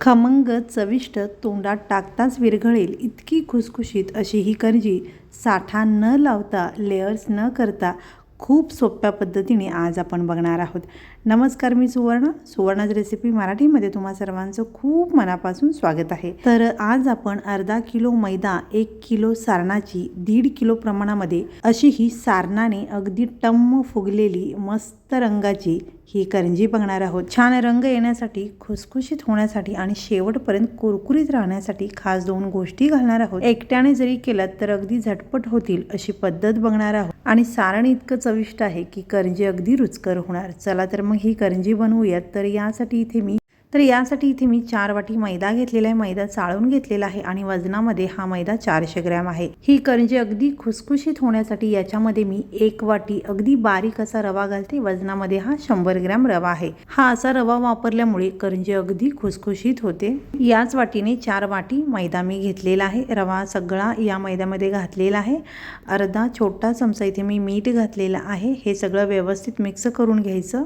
खमंग चविष्ट तोंडात टाकताच विरघळेल इतकी खुसखुशीत अशी ही करजी. साठा न लावता लेअर्स न करता खूप सोप्या पद्धतीने आज आपण बघणार आहोत. नमस्कार मी सुवर्ण. सुवर्णाज रेसिपी मराठीमध्ये तुम्हा सर्वांचं खूप मनापासून स्वागत आहे. तर आज आपण अर्धा किलो मैदा एक किलो सारणाची दीड किलो प्रमाणामध्ये अशी ही सारणाने अगदी टम्म फुगलेली मस्त रंगाची ही करंजी बघणार आहोत. छान रंग येण्यासाठी खुसखुशीत होण्यासाठी आणि शेवटपर्यंत कुरकुरीत राहण्यासाठी खास दोन गोष्टी घालणार आहोत. एकट्याने जरी केलात तर अगदी झटपट होतील अशी पद्धत बघणार आहोत. आणि सारण इतकं चविष्ट आहे की करंजी अगदी रुचकर होणार. चला तर मग ही करंजी बनवूयात. तर यासाठी इथे मी तर यासाठी इथे मी चार वाटी मैदा घेतलेला आहे. मैदा चाळून घेतलेला आहे आणि वजनामध्ये हा मैदा चारशे ग्रॅम आहे. ही करंजी अगदी खुसखुशीत होण्यासाठी याच्यामध्ये मी एक वाटी अगदी बारीक असा रवा घालते. वजनामध्ये हा शंभर ग्रॅम रवा आहे. हा असा रवा वापरल्यामुळे करंजी अगदी खुसखुशीत होते. याच वाटीने चार वाटी मैदा मी घेतलेला आहे. रवा सगळा या मैद्यामध्ये घातलेला आहे. अर्धा छोटा चमचा इथे मी मीठ घातलेला आहे. हे सगळं व्यवस्थित मिक्स करून घ्यायचं.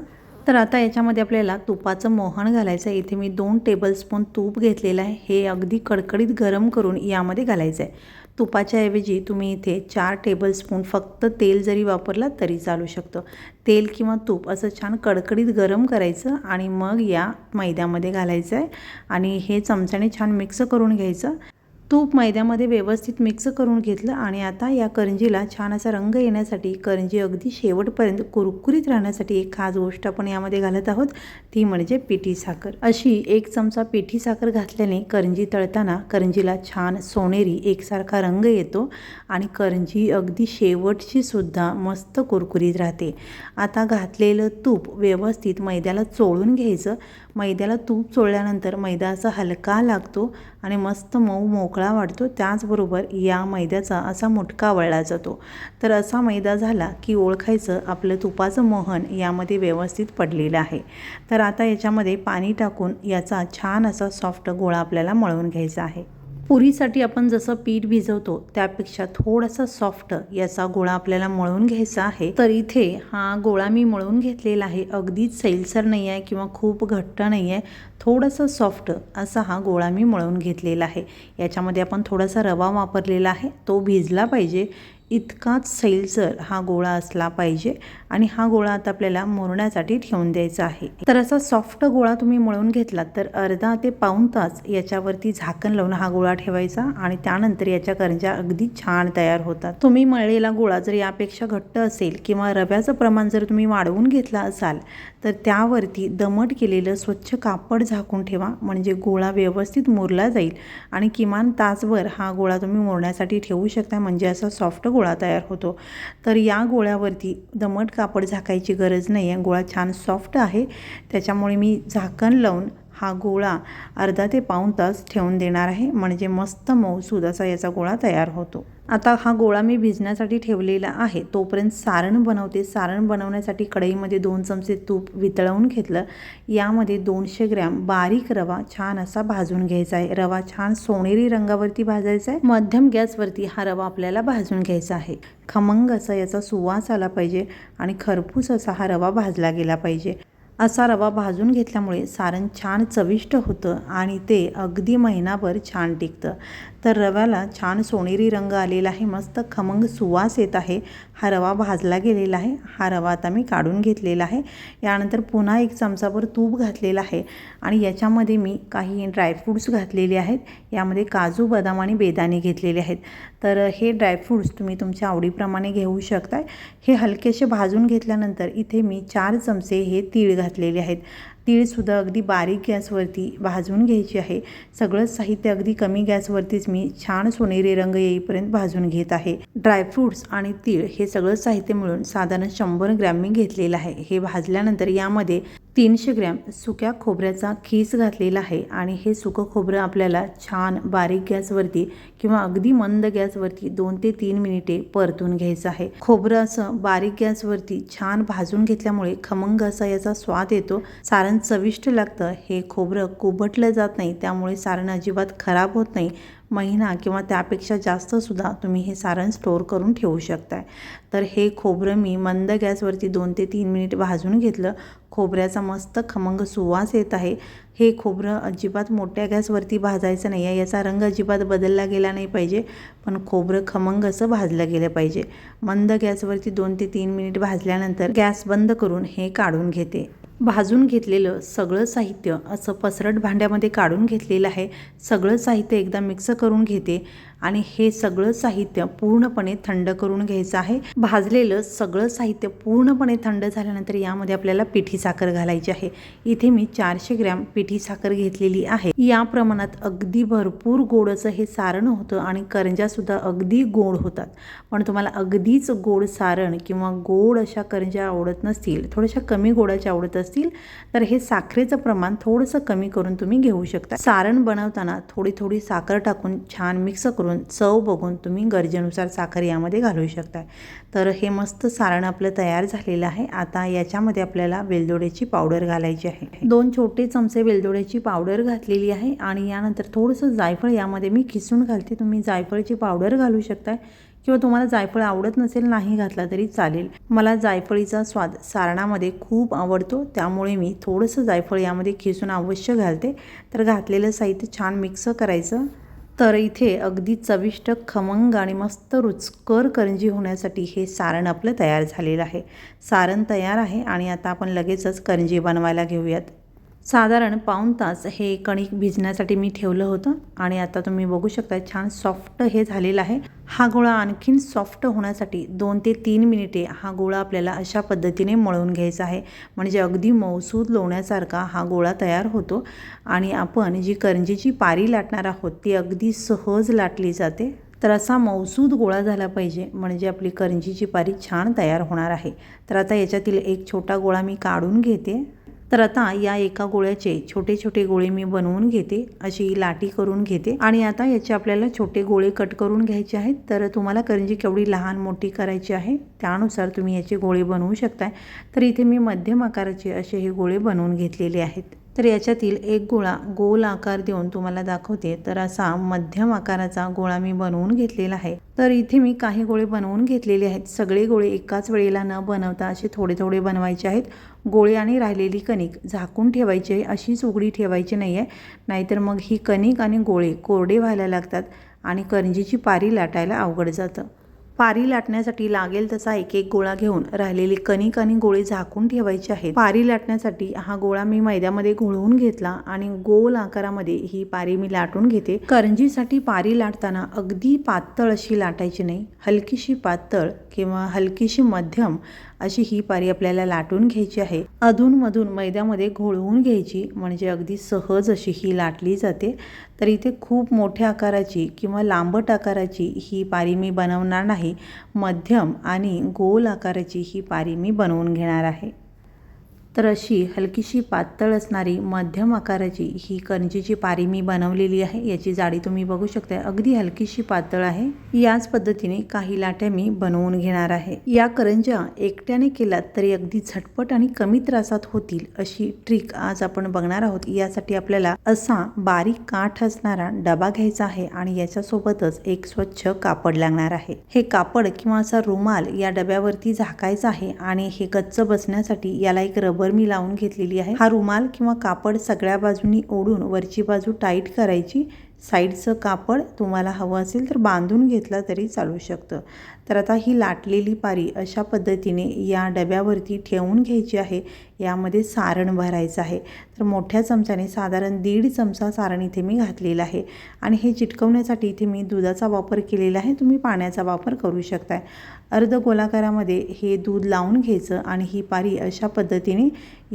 तर आता याच्यामध्ये आपल्याला तुपाचं मोहण घालायचं आहे इथे मी दोन टेबलस्पून तूप घेतलेलं आहे. हे अगदी कडकडीत गरम करून यामध्ये घालायचं आहे तुपाच्या ऐवजी तुम्ही इथे चार टेबलस्पून फक्त तेल जरी वापरला तरी चालू शकतं. तेल किंवा तूप असं छान कडकडीत गरम करायचं आणि मग या मैद्यामध्ये घालायचं आहे आणि हे चमच्याने छान मिक्स करून घ्यायचं. तूप मैद्यामध्ये व्यवस्थित मिक्स करून घेतलं आणि आता या करंजीला छान असा रंग येण्यासाठी करंजी अगदी शेवटपर्यंत कुरकुरीत राहण्यासाठी एक खास गोष्ट आपण यामध्ये घालत आहोत. ती म्हणजे पिठी साखर. अशी एक चमचा पिठी साखर घातल्याने करंजी तळताना करंजीला छान सोनेरी एकसारखा रंग येतो आणि करंजी अगदी शेवटची सुद्धा मस्त कुरकुरीत राहते. आता घातलेलं तूप व्यवस्थित मैद्याला चोळून घ्यायचं. मैद्याला तूप चोळल्यानंतर मैदा असा हलका लागतो. आणि मस्त मऊ मोकळा वाटतो त्याचबरोबर या मैद्याचा असा मुटका वळला जातो. तर असा मैदा झाला की ओळखायचं आपलं तुपाचं मोहन यामध्ये व्यवस्थित पडलेलं आहे. तर आता याच्यामध्ये पाणी टाकून याचा छान असा सॉफ्ट गोळा आपल्याला मळून घ्यायचा आहे. पुरीसाठी आपण जसं पीठ भिजवतो त्यापेक्षा थोडासा सॉफ्ट याचा गोळा आपल्याला मळून घ्यायचा आहे. तर इथे हा गोळा मी मळून घेतलेला आहे. अगदीच सैलसर नाही आहे किंवा खूप घट्ट नाही आहे थोडंसं सॉफ्ट असा हा गोळा मी मळून घेतलेला आहे. याच्यामध्ये आपण थोडासा रवा वापरलेला आहे. तो भिजला पाहिजे. इतकाच सैलसर हा गोळा असला पाहिजे आणि हा गोळा आता आपल्याला मुरण्यासाठी ठेवून द्यायचा आहे. तर असा सॉफ्ट गोळा तुम्ही मळून घेतलात तर अर्धा ते पाऊण तास याच्यावरती झाकण लावून हा गोळा ठेवायचा आणि त्यानंतर याच्या करंजा अगदी छान तयार होतात. तुम्ही मळलेला गोळा जर यापेक्षा घट्ट असेल किंवा रव्याचं प्रमाण जर तुम्ही वाढवून घेतला असाल तर त्यावरती दमट केलेलं स्वच्छ कापड झाकून ठेवा म्हणजे गोळा व्यवस्थित मुरला जाईल आणि किमान तासभर हा गोळा तुम्ही मोरण्यासाठी ठेवू शकता म्हणजे असा सॉफ्ट गोळा गोळा तयार होतो. तर या गोळ्यावरती दमट कापड झाकायची गरज नाही आहे गोळा छान सॉफ्ट आहे. त्याच्यामुळे मी झाकण लावून हा गोळा अर्धा ते पाऊण तास ठेवून देणार आहे. म्हणजे मस्त मऊसूद असा याचा गोळा तयार होतो. आता हा गोळा मी भिजण्यासाठी ठेवलेला आहे. तोपर्यंत सारण बनवते. सारण बनवण्यासाठी कढईमध्ये दोन चमचे तूप वितळवून घेतलं. यामध्ये दोनशे ग्रॅम बारीक रवा छान असा भाजून घ्यायचा आहे. रवा छान सोनेरी रंगावरती भाजायचा आहे. मध्यम गॅसवरती हा रवा आपल्याला भाजून घ्यायचा आहे. खमंग असा याचा सुवास आला पाहिजे आणि खरपूस असा हा रवा भाजला गेला पाहिजे. असा रवा भाजून घेतल्यामुळे सारण छान चविष्ट होतं आणि ते अगदी महिनाभर छान टिकतं. तर रव्याला छान सोनेरी रंग आलेला आहे मस्त खमंग सुवास येत आहे. हा रवा भाजला गेलेला आहे. हा रवा आता मी काढून घेतलेला आहे. यानंतर पुन्हा एक चमचाभर तूप घातलेलं आहे आणि याच्यामध्ये मी काही ड्रायफ्रूट्स घातलेले आहेत. यामध्ये काजू बदाम आणि बेदाणे घेतलेले आहेत. तर हे ड्रायफ्रूट्स तुम्ही तुमच्या आवडीप्रमाणे घेऊ शकताय. हे हलकेसे भाजून घेतल्यानंतर इथे मी चार चमचे हे तीळ घातलेले आहेत. तीळसुद्धा अगदी बारीक गॅसवरती भाजून घ्यायची आहे. सगळंच साहित्य अगदी कमी गॅसवरतीच मी छान सोनेरी रंग येईपर्यंत भाजून घेत आहे. ड्रायफ्रूट्स आणि तीळ हे सगळं साहित्य मिळून साधारण शंभर ग्रॅम मी घेतलेलं आहे. हे भाजल्यानंतर यामध्ये तीनशे ग्रॅम सुक्या खोबऱ्याचा खीस घातलेला आहे आणि हे सुकं खोबरं आपल्याला छान बारीक गॅसवरती किंवा अगदी मंद गॅसवरती दोन ते तीन मिनिटे परतून घ्यायचं आहे. खोबरं असं बारीक गॅसवरती छान भाजून घेतल्यामुळे खमंग असा याचा स्वाद येतो. सारा सारण चविष्ट लागतं. हे खोबरं कुबटलं जात नाही त्यामुळे सारण अजिबात खराब होत नाही. महिना किंवा त्यापेक्षा जास्तसुद्धा तुम्ही हे सारण स्टोअर करून ठेवू शकताय. तर हे खोबरं मी मंद गॅसवरती दोन ते तीन मिनिट भाजून घेतलं. खोबऱ्याचा मस्त खमंग सुवास येत आहे. हे खोबरं अजिबात मोठ्या गॅसवरती भाजायचं नाही आहे. याचा रंग अजिबात बदलला गेला नाही पाहिजे पण खोबरं खमंग असं भाजलं गेलं पाहिजे. मंद गॅसवरती दोन ते तीन मिनिट भाजल्यानंतर गॅस बंद करून हे काढून घेते. भाजून घेतलेलं सगळं साहित्य असं पसरट भांड्यामध्ये काढून घेतलेलं आहे. सगळं साहित्य एकदा मिक्स करून घेते. आणि हे सगळं साहित्य पूर्णपणे थंड करून घ्यायचं आहे. भाजलेलं सगळं साहित्य पूर्णपणे थंड झाल्यानंतर यामध्ये आपल्याला पिठी साखर घालायची आहे. इथे मी चारशे ग्रॅम पिठी साखर घेतलेली आहे. या प्रमाणात अगदी भरपूर गोडचं हे सारण होतं आणि करंजासुद्धा अगदी गोड होतात. पण तुम्हाला अगदीच गोड सारण किंवा गोड अशा करंजा आवडत नसतील थोड्याशा कमी गोडाच्या आवडत असतील तर हे साखरेचं प्रमाण थोडंसं कमी करून तुम्ही घेऊ शकता. सारण बनवताना थोडी थोडी साखर टाकून छान मिक्स करून चव बघून तुम्ही गरजेनुसार साखर यामध्ये घालू शकता तर हे मस्त सारण आपलं तयार झालेलं आहे. आता याच्यामध्ये आपल्याला वेलदोड्याची पावडर घालायची आहे. दोन छोटे चमचे वेलदोड्याची पावडर घातलेली आहे आणि यानंतर थोडंसं जायफळ यामध्ये मी खिसून घालते. तुम्ही जायफळची पावडर घालू शकताय. किंवा तुम्हाला जायफळ आवडत नसेल नाही घातला तरी चालेल. मला जायफळीचा स्वाद सारणामध्ये खूप आवडतो. त्यामुळे मी थोडंसं जायफळ यामध्ये खिसून अवश्य घालते. तर घातलेलं साहित्य छान मिक्स करायचं. तर इथे अगदी चविष्ट खमंग आणि मस्त रुचकर करंजी होण्यासाठी हे सारण आपलं तयार झालेलं आहे. सारण तयार आहे आणि आता आपण लगेचच करंजी बनवायला घेऊयात. साधारण पाऊण तास हे कणिक भिजण्यासाठी मी ठेवलं होतं आणि आता तुम्ही बघू शकता छान सॉफ्ट हे झालेलं आहे. हा गोळा आणखीन सॉफ्ट होण्यासाठी दोन ते तीन मिनिटे हा गोळा आपल्याला अशा पद्धतीने मळून घ्यायचा आहे. म्हणजे अगदी मौसूद लोण्यासारखा हा गोळा तयार होतो आणि आपण जी करंजीची पारी लाटणार आहोत ती अगदी सहज लाटली जाते. तर असा मौसूद गोळा झाला पाहिजे म्हणजे आपली करंजीची पारी छान तयार होणार आहे. तर आता याच्यातील एक छोटा गोळा मी काढून घेते. तर आता या एका गोळ्याचे छोटे छोटे गोळे मी बनवून घेते अशी लाटी करून घेते. आणि आता याचे आपल्याला छोटे गोळे कट करून घ्यायचे आहेत. तर तुम्हाला करंजी केवढी लहान मोठी करायची आहे त्यानुसार तुम्ही याचे गोळे बनवू शकताय. तर इथे मी मध्यम आकाराचे असे हे गोळे बनवून घेतलेले आहेत. तर याच्यातील एक गोळा गोल आकार देऊन तुम्हाला दाखवते. तर असा मध्यम आकाराचा गोळा मी बनवून घेतलेला आहे. तर इथे मी काही गोळे बनवून घेतलेले आहेत. सगळे गोळे एकाच वेळेला न बनवता असे थोडे थोडे बनवायचे आहेत. गोळे आणि राहिलेली कणिक झाकून ठेवायची आहे. अशीच उघडी ठेवायची नाही आहे नाहीतर मग ही कणिक आणि गोळे कोरडे व्हायला लागतात आणि करंजीची पारी लाटायला अवघड जातं. पारी लाटण्यासाठी लागेल तसा एक एक गोळा घेऊन राहिलेली कणिक आणि गोळी झाकून ठेवायचे आहे पारी लाटण्यासाठी हा गोळा मी मैद्यामध्ये घोळवून घेतला आणि गोल आकारामध्ये ही पारी मी लाटून घेते. करंजीसाठी पारी लाटताना अगदी पातळ अशी लाटायची नाही. हलकीशी पातळ किंवा हलकीशी मध्यम अशी ही पारी आपल्याला लाटून घ्यायची आहे. अधूनमधून मैद्यामध्ये घोळवून घ्यायची म्हणजे अगदी सहज अशी ही लाटली जाते. तर इथे खूप मोठ्या आकाराची किंवा लांबट आकाराची ही पारी मी बनवणार नाही. मध्यम आणि गोल आकाराची ही पारी मी बनवून घेणार आहे. तर अशी हलकीशी पातळ असणारी मध्यम आकाराची ही करंजीची पारी मी बनवलेली आहे. याची जाडी तुम्ही बघू शकता अगदी हलकीशी पातळ आहे. याच पद्धतीने काही लाट्या मी बनवून घेणार आहे. या करंज्या एकट्याने केल्यात तरी अगदी झटपट आणि कमी त्रासात होतील अशी ट्रिक आज आपण बघणार आहोत. यासाठी आपल्याला असा बारीक काठ असणारा डबा घ्यायचा आहे आणि याच्यासोबतच एक स्वच्छ कापड लागणार आहे. हे कापड किंवा असा रुमाल या डब्यावरती झाकायचा आहे आणि हे गच्च बसण्यासाठी याला एक रबर मी लावून घेतलेली आहे. हा रुमाल किंवा कापड सगळ्या बाजूनी ओढून वरची बाजू टाईट करायची. साईडचं कापड तुम्हाला हवं असेल तर बांधून घेतला तरी चालू शकतं. तर आता ही लाटलेली पारी अशा पद्धतीने या डब्यावरती ठेवून घ्यायची आहे. यामध्ये सारण भरायचं आहे. तर मोठ्या चमच्याने साधारण दीड चमचा सारण इथे मी घातलेला आहे. आणि हे चिटकवण्यासाठी इथे मी दुधाचा वापर केलेला आहे. तुम्ही पाण्याचा वापर करू शकताय. अर्ध गोलाकारामध्ये हे दूध लावून घ्यायचं आणि ही पारी अशा पद्धतीने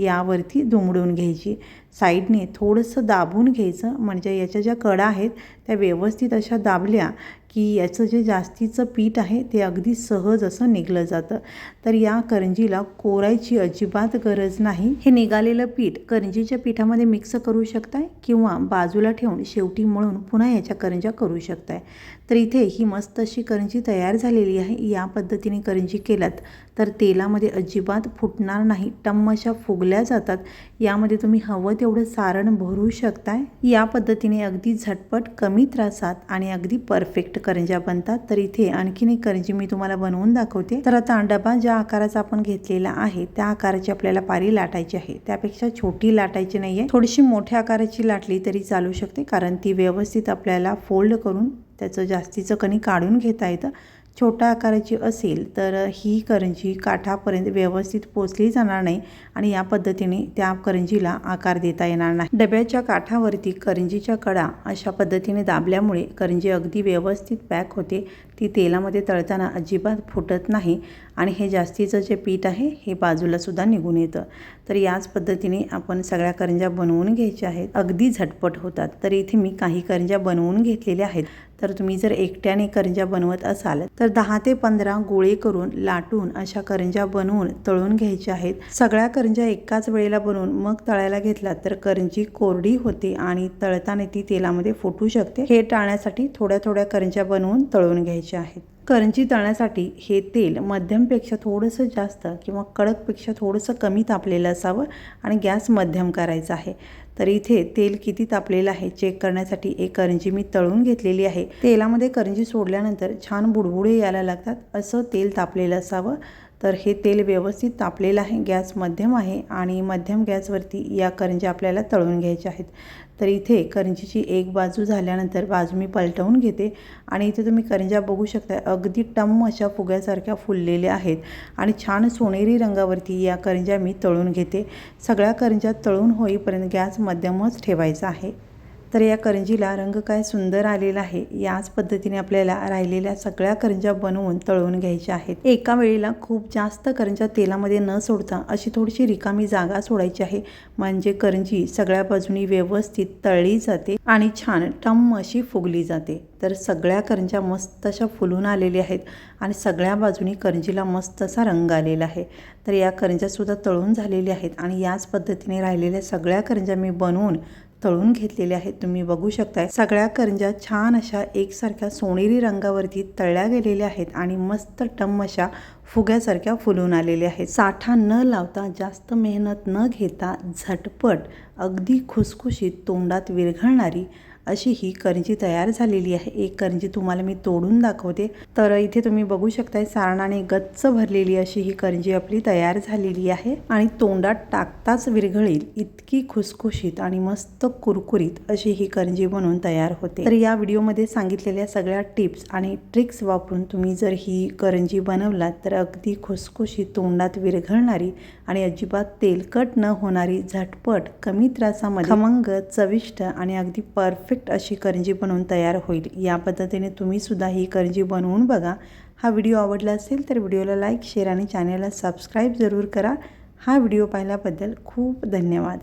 यावरती दुमडून घ्यायची. साईडने थोडंसं दाबून घ्यायचं. म्हणजे याच्या ज्या कडा आहेत त्या व्यवस्थित अशा दाबल्या की याचं जे जास्तीचं पीठ आहे ते अगदी सहज असं निघलं जातं. तर या करंजीला कोरायची अजिबात गरज नाही. हे निघालेलं पीठ करंजीच्या पिठामध्ये मिक्स करू शकताय किंवा बाजूला ठेवून शेवटी मळून पुन्हा याच्या करंज्या करू शकताय. तर इथे ही मस्त अशी करंजी तयार झालेली आहे. या पद्धतीने करंजी केलात तर तेलामध्ये अजिबात फुटणार नाही. टम्म अशा फुगल्या जातात. यामध्ये तुम्ही हवं तेवढं सारण भरू शकताय. या पद्धतीने अगदी झटपट कमी त्रासात आणि अगदी परफेक्ट करंज्या बनतात. तर इथे आणखीन एक करंजी मी तुम्हाला बनवून दाखवते. तर आता डबा ज्या आकाराचा आपण घेतलेला आहे त्या आकाराची आपल्याला पारी लाटायची आहे. त्यापेक्षा छोटी लाटायची नाहीये. थोडीशी मोठ्या आकाराची लाटली तरी चालू शकते कारण ती व्यवस्थित आपल्याला फोल्ड करून त्याचं जास्तीचं कणी काढून घेता येतं. छोट्या आकाराची असेल तर ही करंजी काठापर्यंत व्यवस्थित पोचली जाणार नाही आणि या पद्धतीने त्या करंजीला आकार देता येणार नाही. डब्याच्या काठावरती करंजीच्या कडा अशा पद्धतीने दाबल्यामुळे करंजी अगदी व्यवस्थित पॅक होते. ती तेलामध्ये तळताना अजिबात फुटत नाही. आणि हे जास्तीचं जे पीठ आहे हे बाजूलासुद्धा निघून येतं. तर याच पद्धतीने आपण सगळ्या करंज्या बनवून घ्यायच्या आहेत. अगदी झटपट होतात. तर इथे मी काही करंज्या बनवून घेतलेल्या आहेत. तर तुम्ही जर एकट्याने करंज्या बनवत असाल तर दहा ते पंधरा गोळे करून लाटून अशा करंज्या बनवून तळून घ्यायच्या आहेत. सगळ्या करंज्या एकाच वेळेला बनवून मग तळायला घेतला तर करंजी कोरडी होते आणि तळताना ती तेलामध्ये फुटू शकते. हे टाळण्यासाठी थोड्या थोड्या करंज्या बनवून तळून घ्यायच्या आहेत. करंजी तळण्यासाठी हे तेल मध्यमपेक्षा थोडंसं जास्त किंवा कडकपेक्षा थोडंसं कमी तापलेलं असावं आणि गॅस मध्यम करायचा आहे. तर इथे तेल किती तापलेलं आहे चेक करण्यासाठी एक करंजी मी तळून घेतलेली आहे. तेलामध्ये करंजी सोडल्यानंतर छान बुडबुडे यायला लागतात. असं तेल तापलेलं असावं. तर हे तेल व्यवस्थित तापलेलं आहे. गॅस मध्यम आहे आणि मध्यम गॅसवरती या करंज्या आपल्याला तळून घ्यायच्या आहेत. तर इथे करंजीची एक बाजू झाल्यानंतर बाजू मी पलटवून घेते. आणि इथे तुम्ही करंज्या बघू शकता अगदी टम्म अशा फुग्यासारख्या फुललेल्या आहेत. आणि छान सोनेरी रंगावरती या करंज्या मी तळून घेते. सगळ्या करंजा तळून होईपर्यंत गॅस मध्यमच ठेवायचा आहे. तर या करंजीला रंग काय सुंदर आलेला आहे याच पद्धतीने आपल्याला राहिलेल्या सगळ्या करंज्या बनवून तळून घ्यायच्या आहेत. एका वेळेला खूप जास्त करंज्या तेलामध्ये न सोडता अशी थोडीशी रिकामी जागा सोडायची आहे. म्हणजे करंजी सगळ्या बाजूनी व्यवस्थित तळली जाते आणि छान टम अशी फुगली जाते. तर सगळ्या करंज्या मस्त अशा फुलून आलेल्या आहेत आणि सगळ्या बाजूनी करंजीला मस्त असा रंग आलेला आहे. तर या करंजासुद्धा तळून झालेल्या आहेत आणि याच पद्धतीने राहिलेल्या सगळ्या करंज्या मी बनवून तळून घेतलेले आहेत. तुम्ही बघू शकताय सगळ्या करंज्या छान अशा एकसारख्या सोनेरी रंगावरती तळल्या गेलेल्या आहेत आणि मस्त टम अशा फुग्यासारख्या फुलून आलेल्या आहेत. साठा न लावता जास्त मेहनत न घेता झटपट अगदी खुसखुशीत तोंडात विरघळणारी अशी ही करंजी तयार झालेली आहे. एक करंजी तुम्हाला मी तोडून दाखवते. तर इथे तुम्ही बघू शकताय सारणाने गच्च भरलेली अशी ही करंजी आपली तयार झालेली आहे आणि तोंडात टाकताच विरघळेल इतकी खुसखुशीत आणि मस्त कुरकुरीत अशी ही करंजी बनवून तयार होते. तर या व्हिडिओमध्ये सांगितलेल्या सगळ्या टिप्स आणि ट्रिक्स वापरून तुम्ही जर ही करंजी बनवलात तर अगदी खुसखुशीत तोंडात विरघळणारी आणि अजिबात तेलकट न होणारी झटपट कमी त्रासामध्ये खमंग चविष्ट आणि अगदी परफेक्ट परफेक्ट अशी करंजी बनवून तयार होईल. या पद्धतीने तुम्ही सुद्धा ही करंजी बनवून बघा. हा व्हिडिओ आवडला असेल तर व्हिडिओला लाईक शेअर आणि चॅनलला सबस्क्राईब जरूर करा. हा व्हिडिओ पाहिल्याबद्दल खूप धन्यवाद.